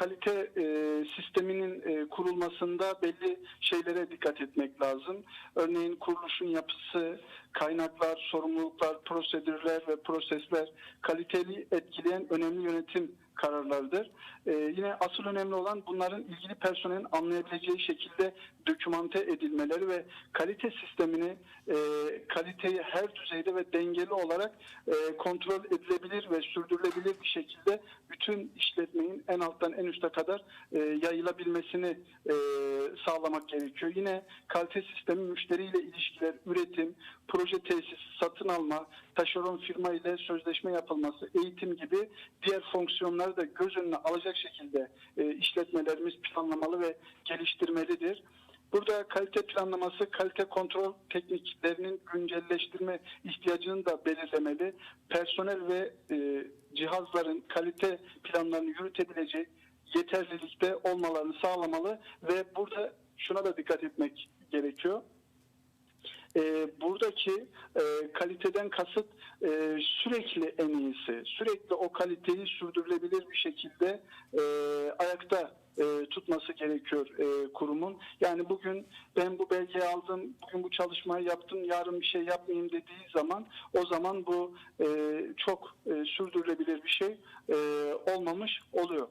kalite e, sisteminin e, kurulmasında belli şeylere dikkat etmek lazım. Örneğin kuruluşun yapısı, kaynaklar, sorumluluklar, prosedürler ve prosesler kaliteli etkileyen önemli yönetim kararlarıdır. Ee, yine asıl önemli olan bunların ilgili personelin anlayabileceği şekilde dokümante edilmeleri ve kalite sistemini e, kaliteyi her düzeyde ve dengeli olarak e, kontrol edilebilir ve sürdürülebilir bir şekilde bütün işletmenin en alttan en üste kadar e, yayılabilmesini e, sağlamak gerekiyor. Yine kalite sistemi müşteriyle ilişkiler, üretim, proje tesisi, satın alma, taşeron firma ile sözleşme yapılması, eğitim gibi diğer fonksiyonları da göz önüne alacak şekilde e, işletmelerimiz planlamalı ve geliştirmelidir. Burada kalite planlaması, kalite kontrol tekniklerinin güncelleştirme ihtiyacını da belirlemeli. Personel ve e, cihazların kalite planlarını yürütebilecek yeterlilikte olmalarını sağlamalı ve burada şuna da dikkat etmek gerekiyor. E, buradaki e, kaliteden kasıt e, sürekli en iyisi, sürekli o kaliteyi sürdürülebilir bir şekilde e, ayakta e, tutması gerekiyor e, kurumun. Yani bugün ben bu belgeyi aldım, bugün bu çalışmayı yaptım, yarın bir şey yapmayayım dediği zaman o zaman bu e, çok e, sürdürülebilir bir şey e, olmamış oluyor.